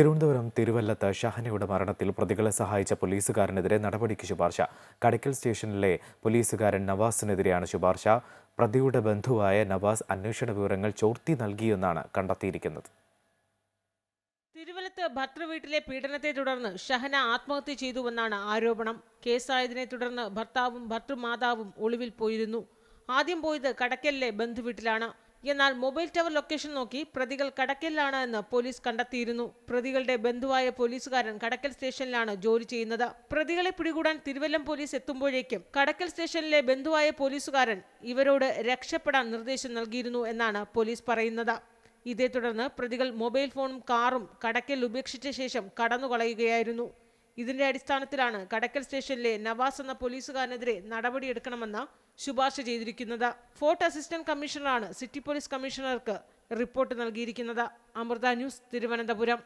തിരുവനന്തപുരം തിരുവല്ലത്ത് ഷഹനയുടെ മരണത്തിൽ പ്രതികളെ സഹായിച്ച പോലീസുകാരനെതിരെ നടപടിക്ക് ശുപാർശ. കടയ്ക്കൽ സ്റ്റേഷനിലെ പോലീസുകാരൻ നവാസിനെതിരെയാണ് ശുപാർശ. പ്രതിയുടെ ബന്ധുവായ നവാസ് അന്വേഷണ വിവരങ്ങൾ ചോർത്തി നൽകിയെന്നാണ് കണ്ടെത്തിയിരിക്കുന്നത്. തിരുവല്ലത്ത് ഭർത്തൃവീട്ടിലെ പീഡനത്തെ തുടർന്ന് ഷഹന ആത്മഹത്യ ചെയ്തുവെന്നാണ് ആരോപണം. കേസായതിനെ തുടർന്ന് ഭർത്താവും ഭർത്തൃമാതാവും ഒളിവിൽ പോയിരുന്നു. ആദ്യം പോയത് കടക്കലിലെ ബന്ധുവീട്ടിലാണ്. എന്നാൽ മൊബൈൽ ടവർ ലൊക്കേഷൻ നോക്കി പ്രതികൾ കടക്കലിലാണ് എന്ന് പോലീസ് കണ്ടെത്തിയിരുന്നു. പ്രതികളുടെ ബന്ധുവായ പോലീസുകാരൻ കടക്കൽ സ്റ്റേഷനിലാണ് ജോലി ചെയ്യുന്നത്. പ്രതികളെ പിടികൂടാൻ തിരുവല്ലം പോലീസ് എത്തുമ്പോഴേക്കും കടക്കൽ സ്റ്റേഷനിലെ ബന്ധുവായ പോലീസുകാരൻ ഇവരോട് രക്ഷപ്പെടാൻ നിർദ്ദേശം നൽകിയിരുന്നു എന്നാണ് പോലീസ് പറയുന്നത്. ഇതേ തുടർന്ന് പ്രതികൾ മൊബൈൽ ഫോണും കാറും കടക്കൽ ഉപേക്ഷിച്ച ശേഷം കടന്നുകളയുകയായിരുന്നു. ഇതിന്റെ അടിസ്ഥാനത്തിലാണ് കടക്കൽ സ്റ്റേഷനിലെ നവാസ് എന്ന പോലീസുകാരനെതിരെ നടപടിയെടുക്കണമെന്ന് ശുപാർശ ചെയ്തിരിക്കുന്നത്. ഫോർട്ട് അസിസ്റ്റന്റ് കമ്മീഷണറാണ് സിറ്റി പോലീസ് കമ്മീഷണർക്ക് റിപ്പോർട്ട് നൽകിയിരിക്കുന്നത്. അമൃത ന്യൂസ് തിരുവനന്തപുരം.